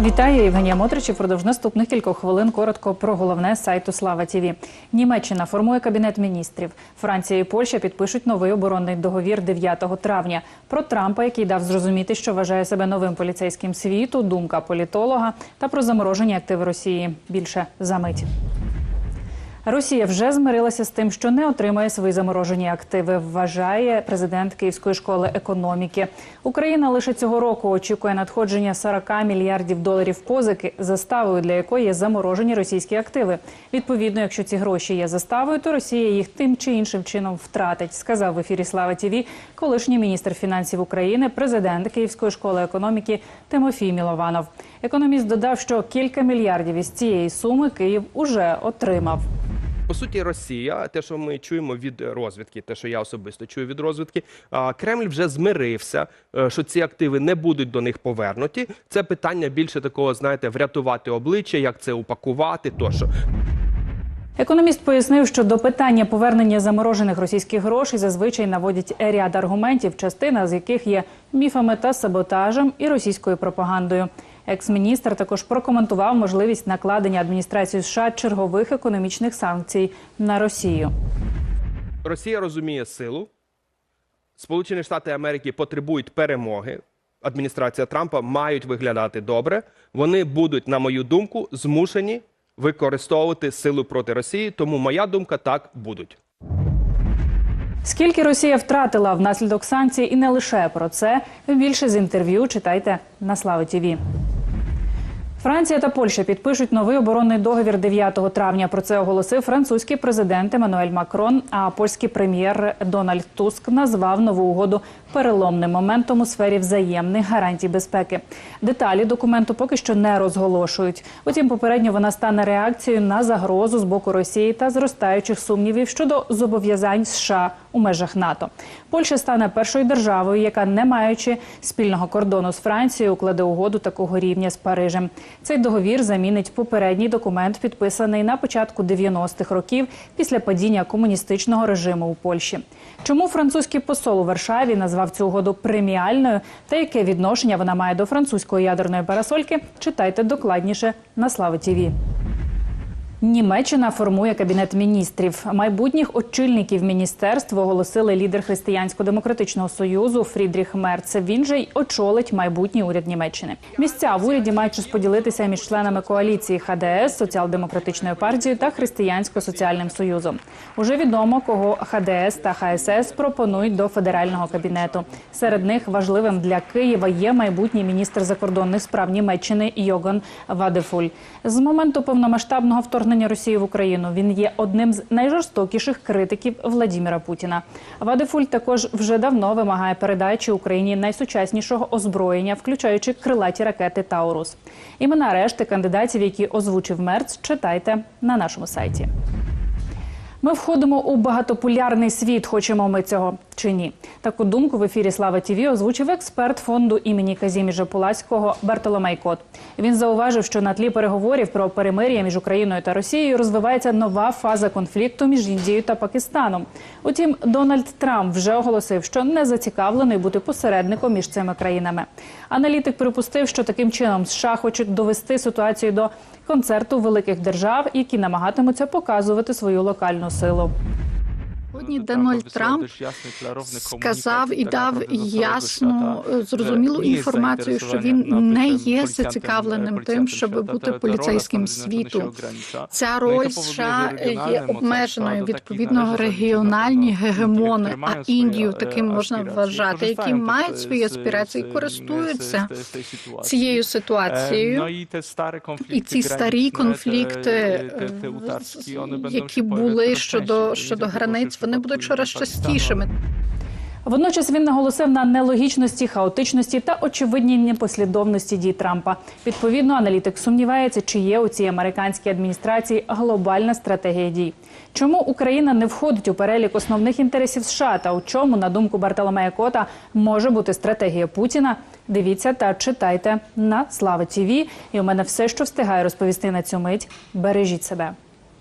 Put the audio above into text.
Вітаю Євгенія Мотрич. Продовж наступних кількох хвилин коротко про головне сайту Слава ТІВІ. Німеччина формує кабінет міністрів. Франція і Польща підпишуть новий оборонний договір 9 травня. Про Трампа, який дав зрозуміти, що вважає себе новим поліцейським світу, думка політолога та про заморожені активи Росії. Більше за мить. Росія вже змирилася з тим, що не отримає свої заморожені активи. Вважає президент Київської школи економіки. Україна лише цього року очікує надходження 40 мільярдів доларів позики, заставою для якої є заморожені російські активи. Відповідно, якщо ці гроші є заставою, то Росія їх тим чи іншим чином втратить. Сказав в ефірі Слава Тіві колишній міністр фінансів України, президент Київської школи економіки Тимофій Мілованов. Економіст додав, що кілька мільярдів із цієї суми Київ уже отримав. По суті, Росія, те, що ми чуємо від розвідки, те, що я особисто чую від розвідки, Кремль вже змирився, е, що ці активи не будуть до них повернуті. Це питання більше такого, знаєте, врятувати обличчя, як це упакувати. Тощо Економіст пояснив, що до питання повернення заморожених російських грошей зазвичай наводять ряд аргументів, частина з яких є міфами та саботажем і російською пропагандою. Екс-міністр також прокоментував можливість накладення адміністрації США чергових економічних санкцій на Росію. Росія розуміє силу. Сполучені Штати Америки потребують перемоги. Адміністрація Трампа мають виглядати добре. Вони будуть, на мою думку, змушені використовувати силу проти Росії. Тому моя думка так будуть. Скільки Росія втратила внаслідок санкцій, і не лише про це більше з інтерв'ю читайте на Слави ТІВІ. Франція та Польща підпишуть новий оборонний договір 9 травня. Про це оголосив французький президент Еммануель Макрон. А польський прем'єр Дональд Туск назвав нову угоду переломним моментом у сфері взаємних гарантій безпеки. Деталі документу поки що не розголошують. Утім, попередньо вона стане реакцією на загрозу з боку Росії та зростаючих сумнівів щодо зобов'язань США у межах НАТО. Польща стане першою державою, яка, не маючи спільного кордону з Францією, укладе угоду такого рівня з Парижем. Цей договір замінить попередній документ, підписаний на початку 90-х років після падіння комуністичного режиму у Польщі. Чому французький посол у Варшаві назвав цю угоду преміальною та яке відношення вона має до французької ядерної парасольки? Читайте докладніше на Слави ТІВІ. Німеччина формує кабінет міністрів. Майбутніх очільників міністерств оголосили лідер християнсько-демократичного союзу Фрідріх Мерц. Він же й очолить майбутній уряд Німеччини. Місця в уряді мають розподілитися між членами коаліції ХДС, соціал-демократичною партією та християнсько-соціальним союзом. Уже відомо, кого ХДС та ХСС пропонують до федерального кабінету. Серед них важливим для Києва є майбутній міністр закордонних справ Німеччини Йоган Вадефуль. З моменту повномасштабного вторгнення Росії в Україну він є одним з найжорстокіших критиків Владіміра Путіна. Вадефуль також вже давно вимагає передачі Україні найсучаснішого озброєння, включаючи крилаті ракети Таурус. Імена решти кандидатів, які озвучив Мерц, читайте на нашому сайті. Ми входимо у багатополярний світ. Хочемо ми цього чи ні? Таку думку в ефірі Слава Тіві озвучив експерт фонду імені Казіміжа Пулацького Бартоломей Кот. Він зауважив, що на тлі переговорів про перемир'я між Україною та Росією розвивається нова фаза конфлікту між Індією та Пакистаном. Утім, Дональд Трамп вже оголосив, що не зацікавлений бути посередником між цими країнами. Аналітик припустив, що таким чином США хочуть довести ситуацію до концерту великих держав, які намагатимуться показувати свою локальну силу. Сьогодні Дональд Трамп сказав і дав ясну зрозумілу інформацію, що він не є зацікавленим тим, щоб бути поліцейським світу. Ця роль США є обмеженою. Відповідно, регіональні гегемони, а Індію таким можна вважати, які мають свої аспірації, користуються цією ситуацією. І ці старі конфлікти, які були щодо щодо границь, вони будуть щораз частішими. Водночас він наголосив на нелогічності, хаотичності та очевидній непослідовності дій Трампа. Відповідно, аналітик сумнівається, чи є у цій американській адміністрації глобальна стратегія дій. Чому Україна не входить у перелік основних інтересів США та у чому, на думку Бартоломея Кота, може бути стратегія Путіна? Дивіться та читайте на Слава ТІВІ. І у мене все, що встигаю розповісти на цю мить. Бережіть себе.